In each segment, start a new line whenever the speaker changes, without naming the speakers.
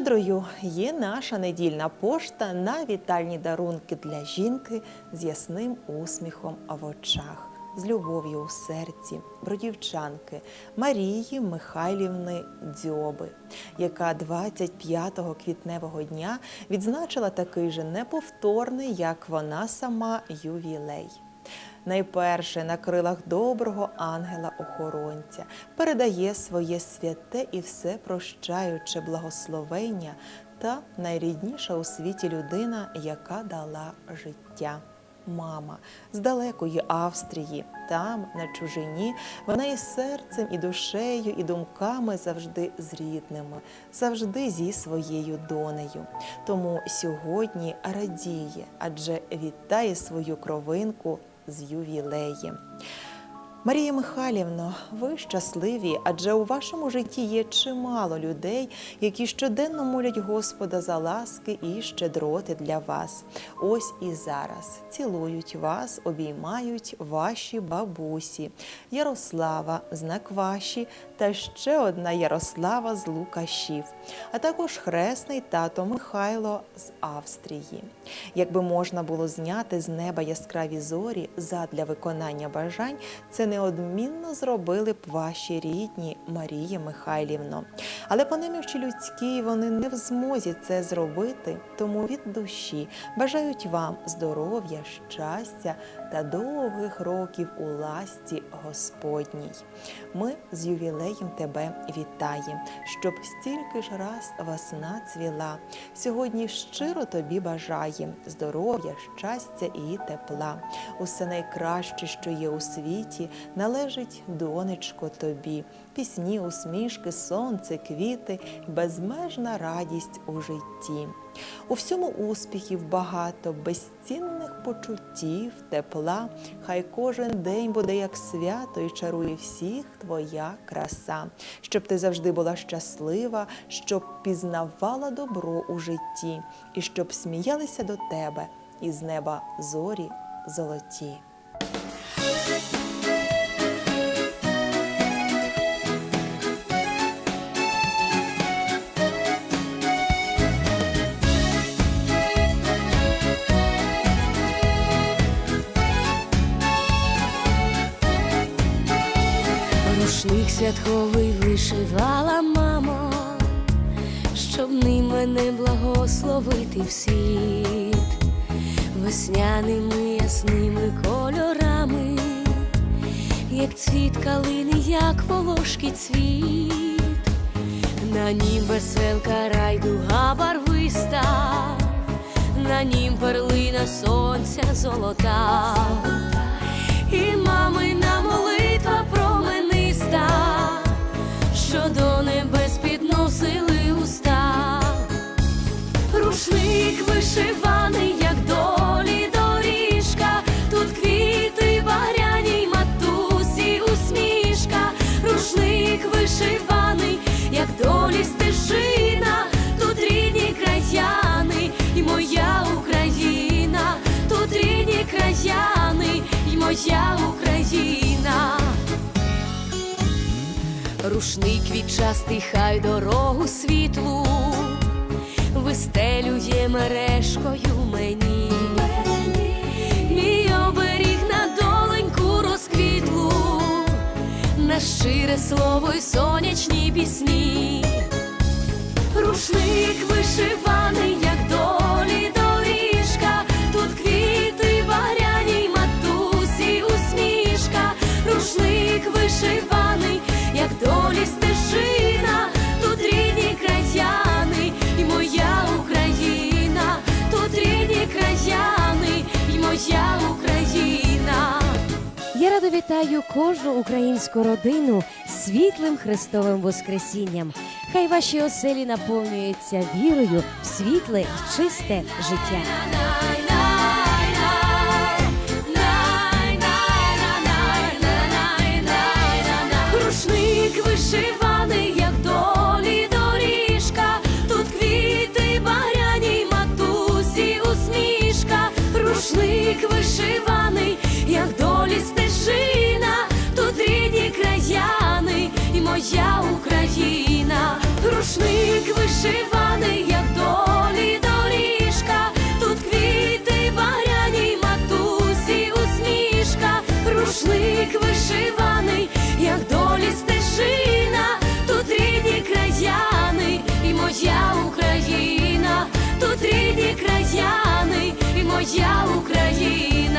Щедрою є наша недільна пошта на вітальні дарунки для жінки з ясним усміхом в очах, з любов'ю у серці, бродівчанки Марії Михайлівни Дзьоби, яка 25 квітневого дня відзначила такий же неповторний, як вона сама, ювілей. Найперше на крилах доброго ангела-охоронця передає своє святе і все прощаюче благословення та найрідніша у світі людина, яка дала життя. Мама з далекої Австрії, там, на чужині, вона і серцем, і душею, і думками завжди з рідними, завжди зі своєю донею. Тому сьогодні радіє, адже вітає свою кровинку з ювілеєм. Марія Михайлівно, ви щасливі, адже у вашому житті є чимало людей, які щоденно молять Господа за ласки і щедроти для вас. Ось і зараз цілують вас, обіймають ваші бабусі, Ярослава, знак ваші та ще одна Ярослава з Лукашів, а також хресний тато Михайло з Австрії. Якби можна було зняти з неба яскраві зорі задля виконання бажань, це неодмінно зробили б ваші рідні Марія Михайлівно. Але по немівчі людські вони не в змозі це зробити, тому від душі бажають вам здоров'я, щастя та довгих років у ласті Господній. Ми з ювілеєм тебе вітаємо, щоб стільки ж раз весна цвіла. Сьогодні щиро тобі бажаєм здоров'я, щастя і тепла. Усе найкраще, що є у світі, належить донечко тобі. Пісні, усмішки, сонце, квіти, безмежна радість у житті. У всьому успіхів багато, безцінних почуттів, тепла. Хай кожен день буде як свято і чарує всіх твоя краса, щоб ти завжди була щаслива, щоб пізнавала добро у житті, і щоб сміялися до тебе із неба зорі золоті.
Рушник святковий вишивала мамо, щоб ним мене благословити в світ, весняними ясними кольорами, як цвіт калини, як волошки цвіт, на нім веселка райдуга барвиста, на нім перлина сонця золота що до небес підносили уста, рушник вишиваний, як долі доріжка, тут квіти багряні матусі усмішка, рушник вишиваний, як долі стежина, тут рідні краяни, і моя Україна, тут рідні краяни, і моя Україна. Рушник квітчастий, хай дорогу світлу вистелює мережкою мені. Мій оберіг на доленьку розквітлу, на щире слово й сонячні пісні. Рушник вишиваний,
вітаю кожну українську родину світлим Христовим Воскресінням. Хай ваші оселі наповнюються вірою в світле чисте життя.
Моя Україна.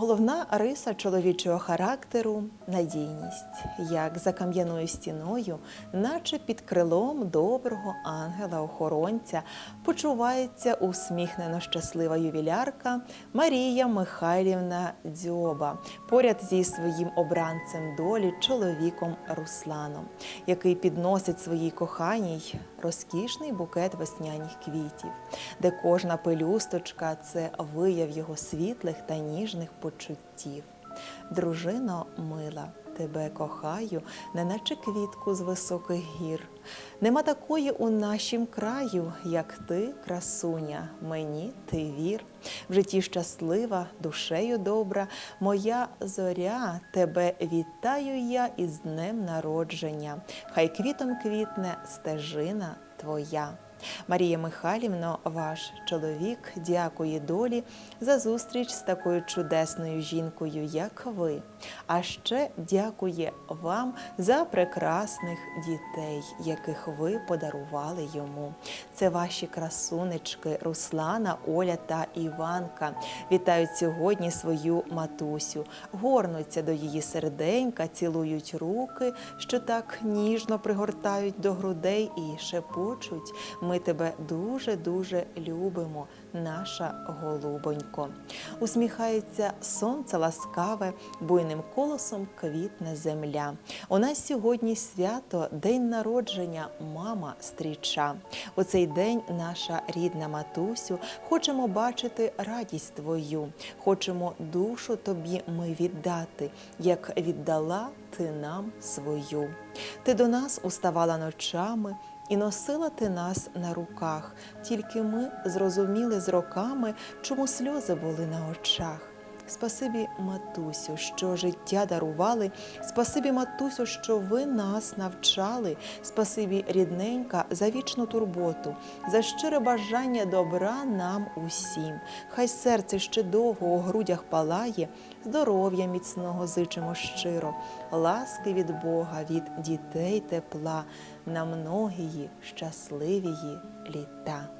Головна риса чоловічого характеру надійність, як за кам'яною стіною, наче під крилом доброго ангела-охоронця, почувається усміхнено щаслива ювілярка Марія Михайлівна Дзьоба поряд зі своїм обранцем долі чоловіком Русланом, який підносить своїй коханій розкішний букет весняних квітів, де кожна пелюсточка це вияв його світлих та ніжних почуттів. Дружино мила, тебе кохаю, неначе квітку з високих гір. Нема такої у нашім краю, як ти, красуня, мені ти вір. В житті щаслива, душею добра, моя зоря, тебе вітаю я із днем народження. Хай квітом квітне стежина твоя. Марія Михайлівно, ваш чоловік дякує долі за зустріч з такою чудесною жінкою, як ви. А ще дякує вам за прекрасних дітей, яких ви подарували йому. Це ваші красунечки Руслана, Оля та Іванка. Вітають сьогодні свою матусю, горнуться до її серденька, цілують руки, що так ніжно пригортають до грудей і шепочуть. Ми тебе дуже-дуже любимо, наша голубонько. Усміхається сонце ласкаве, буйним колосом квітне земля. У нас сьогодні свято, день народження, мама стріча. У цей день наша рідна матусю, хочемо бачити радість твою, хочемо душу тобі ми віддати, як віддала ти нам свою. Ти до нас уставала ночами. І носила ти нас на руках, тільки ми зрозуміли з роками, чому сльози були на очах. Спасибі, матусю, що життя дарували, спасибі, матусю, що ви нас навчали, спасибі, рідненька, за вічну турботу, за щире бажання добра нам усім. Хай серце ще довго у грудях палає, здоров'я міцного зичимо щиро, ласки від Бога, від дітей тепла, на многії щасливії літа.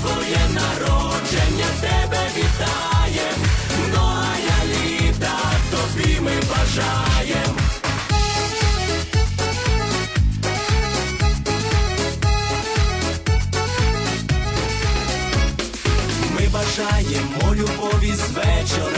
Твоє народження, тебе вітає, Многая літа тобі ми бажаєм. Ми бажаємо любові з вечора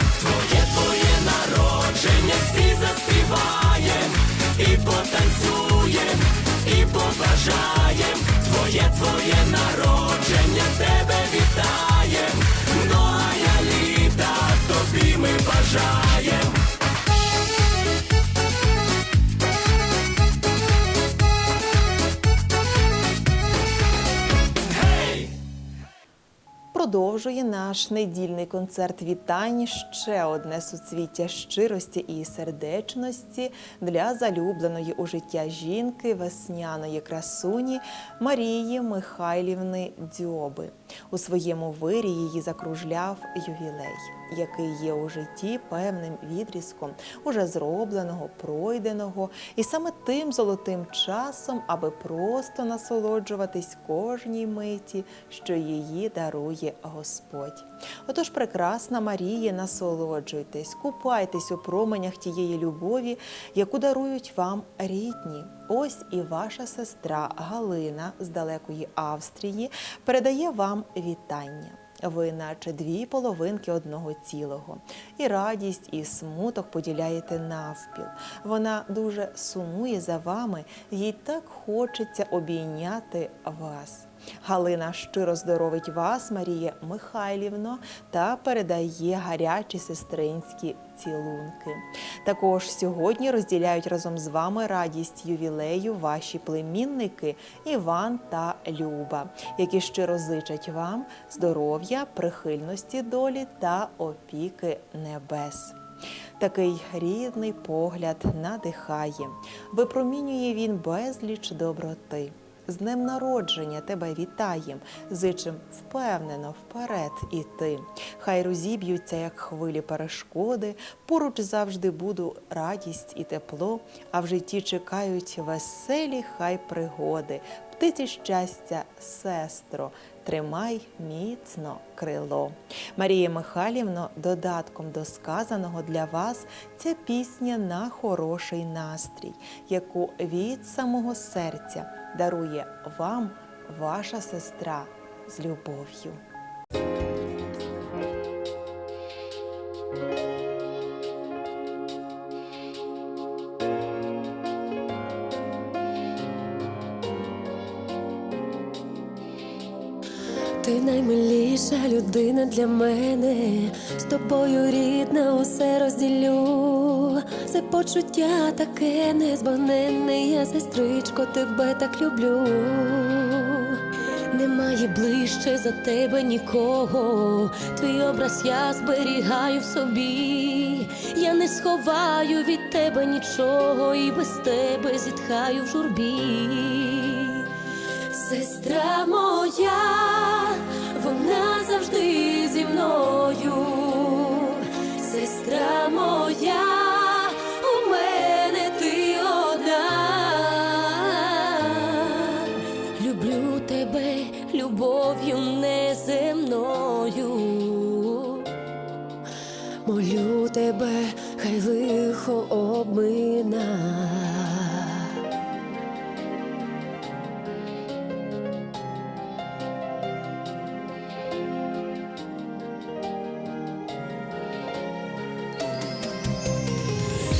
Побажаєм. Твоє твоє народження
наш недільний концерт вітань ще одне суцвіття щирості і сердечності для залюбленої у життя жінки весняної красуні Марії Михайлівни Дзьоби. У своєму вирі її закружляв ювілей, який є у житті певним відрізком уже зробленого, пройденого, і саме тим золотим часом, аби просто насолоджуватись кожній миті, що її дарує Господь. Отож, прекрасна Марія, насолоджуйтесь, купайтесь у променях тієї любові, яку дарують вам рідні. Ось і ваша сестра Галина з далекої Австрії передає вам вітання. Ви, наче дві половинки одного цілого, і радість, і смуток поділяєте навпіл. Вона дуже сумує за вами, їй так хочеться обійняти вас. Галина щиро здоровить вас, Марія Михайлівно, та передає гарячі сестринські цілунки. Також сьогодні розділяють разом з вами радість ювілею ваші племінники Іван та Люба, які щиро зичать вам здоров'я, прихильності долі та опіки небес. Такий рідний погляд надихає, випромінює він безліч доброти. З днем народження тебе вітаєм, зичим впевнено вперед іти. Хай розіб'ються, як хвилі перешкоди, поруч завжди буду радість і тепло, а в житті чекають веселі хай пригоди. Птиці щастя, сестро, тримай міцно крило. Марія Михайлівно, додатком до сказаного для вас ця пісня на хороший настрій, яку від самого серця дарує вам ваша сестра з любов'ю.
Людина для мене, з тобою рідна, усе розділю. Це почуття таке незбагненне, я сестричко, тебе так люблю. Немає ближче за тебе нікого. Твій образ я зберігаю в собі. Я не сховаю від тебе нічого, і без тебе зітхаю в журбі. Сестра моя, мною. Сестра моя, у мене ти одна. Люблю тебе любов'ю неземною. Молю тебе, хай лихо обмина.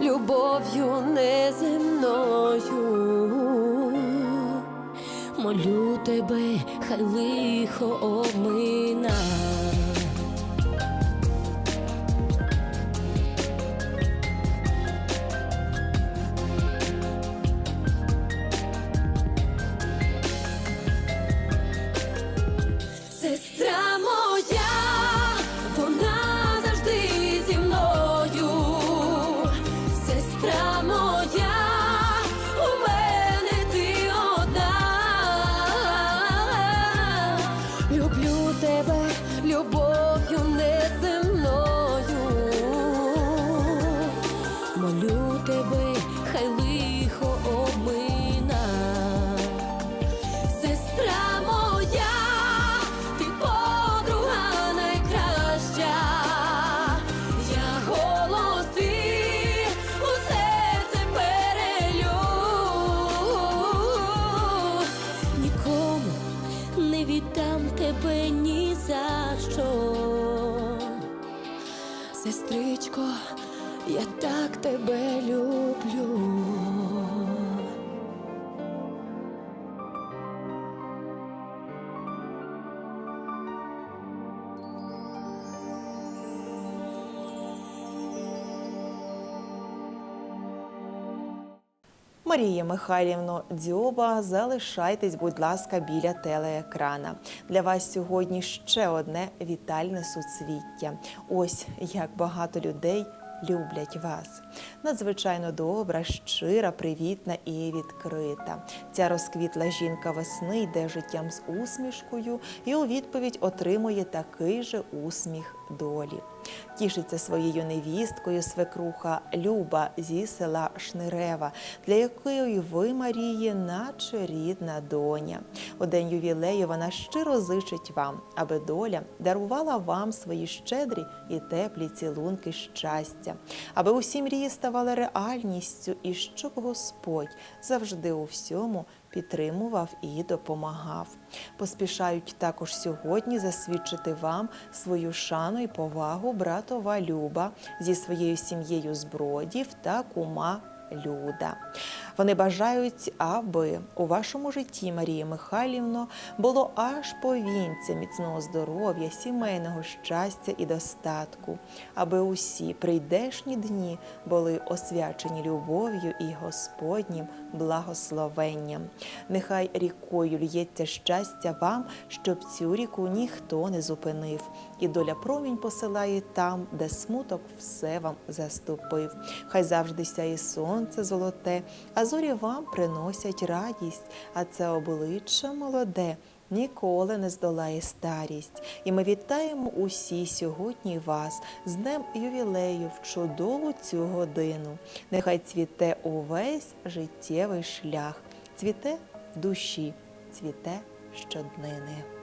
любов'ю неземною, молю тебе, хай лихо обминає.
Марія Михайлівно Дзьоба, залишайтесь, будь ласка, біля телеекрана. Для вас сьогодні ще одне вітальне суцвіття. Ось як багато людей люблять вас. Надзвичайно добра, щира, привітна і відкрита. Ця розквітла жінка весни йде життям з усмішкою і у відповідь отримує такий же усміх долі. Тішиться своєю невісткою свекруха Люба зі села Шнирева, для якої ви, Марії, наче рідна доня. У день ювілею вона щиро зичить вам, аби доля дарувала вам свої щедрі і теплі цілунки щастя, аби усі мрії ставали реальністю, і щоб Господь завжди у всьому підтримував і допомагав. Поспішають також сьогодні засвідчити вам свою шану і повагу братова Люба зі своєю сім'єю збродів та кума Люда. Вони бажають, аби у вашому житті, Марія Михайлівно, було аж повінця міцного здоров'я, сімейного щастя і достатку, аби усі прийдешні дні були освячені любов'ю і Господнім благословенням. Нехай рікою лється щастя вам, щоб цю ріку ніхто не зупинив, і доля промінь посилає там, де смуток все вам заступив. Хай завжди сяє сонце золоте, а зорі вам приносять радість, а це обличчя молоде. Ніколи не здолає старість, і ми вітаємо усі сьогодні вас з днем ювілею в чудову цю годину. Нехай цвіте увесь життєвий шлях, цвіте в душі, цвіте щоднини.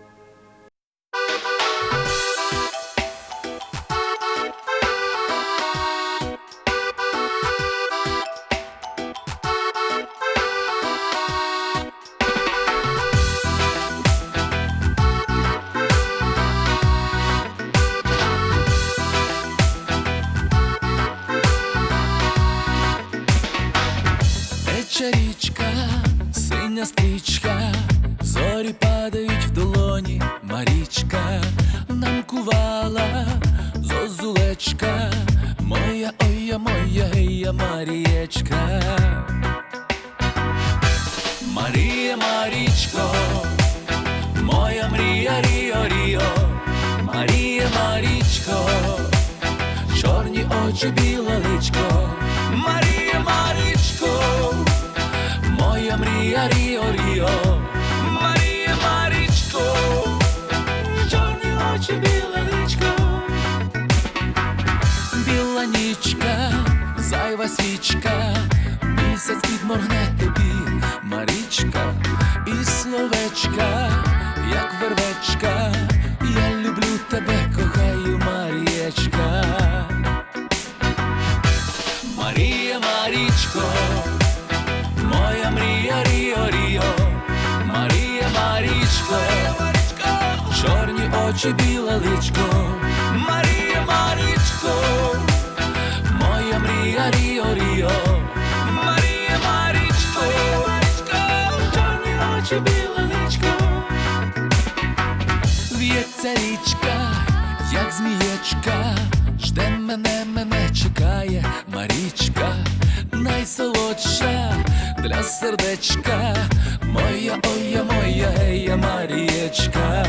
як вервечка, я люблю тебе, кохаю, Марієчка. Марія Марічко, моя мрія Ріо Ріо, Марія Марічко, чорні очі, біле личко, Марія Марічко, моя мрія Ріо Ріо, Марія Марічко, чорні очі, біле личко. Ця річка, як змієчка, жде мене, мене чекає Марічка, найсолодша для сердечка, моя, оя, моя, ея Марієчка.